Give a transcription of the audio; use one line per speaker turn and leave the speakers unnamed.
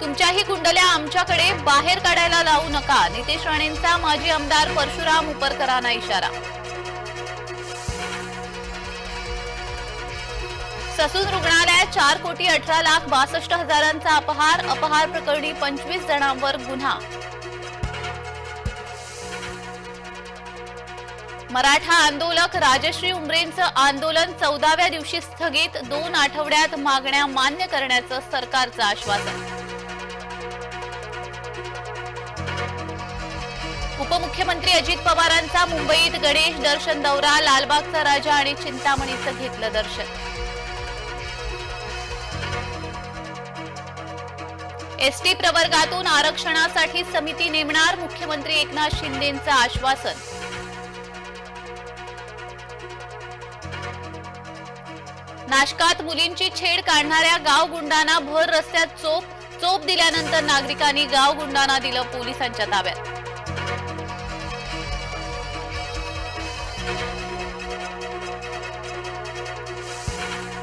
तुमच्याही कुंडल्या आमच्याकडे बाहेर काढायला लावू नका. नितेश राणेंचा माजी आमदार परशुराम उपरकरांना इशारा. ससून रुग्णालयात चार कोटी अठरा लाख बासष्ट हजारांचा अपहार. अपहार प्रकरणी पंचवीस जणांवर गुन्हा. मराठा आंदोलक राजश्री उमरेंचं आंदोलन चौदाव्या दिवशी स्थगित. दोन आठवड्यात मागण्या मान्य करण्याचं सरकारचं आश्वासन. उपमुख्यमंत्री अजित पवारांचा मुंबईत गणेश दर्शन दौरा लालबागचा राजा आणि चिंतामणीचं घेतलं दर्शन. एसटी प्रवर्गातून आरक्षणासाठी समिती नेमणार मुख्यमंत्री एकनाथ शिंदेंचं आश्वासन. नाशकात मुलींची छेड काढणाऱ्या गावगुंडांना भर रस्त्यात चोप चोप दिल्यानंतर नागरिकांनी गावगुंडांना दिलं पोलिसांच्या ताब्यात.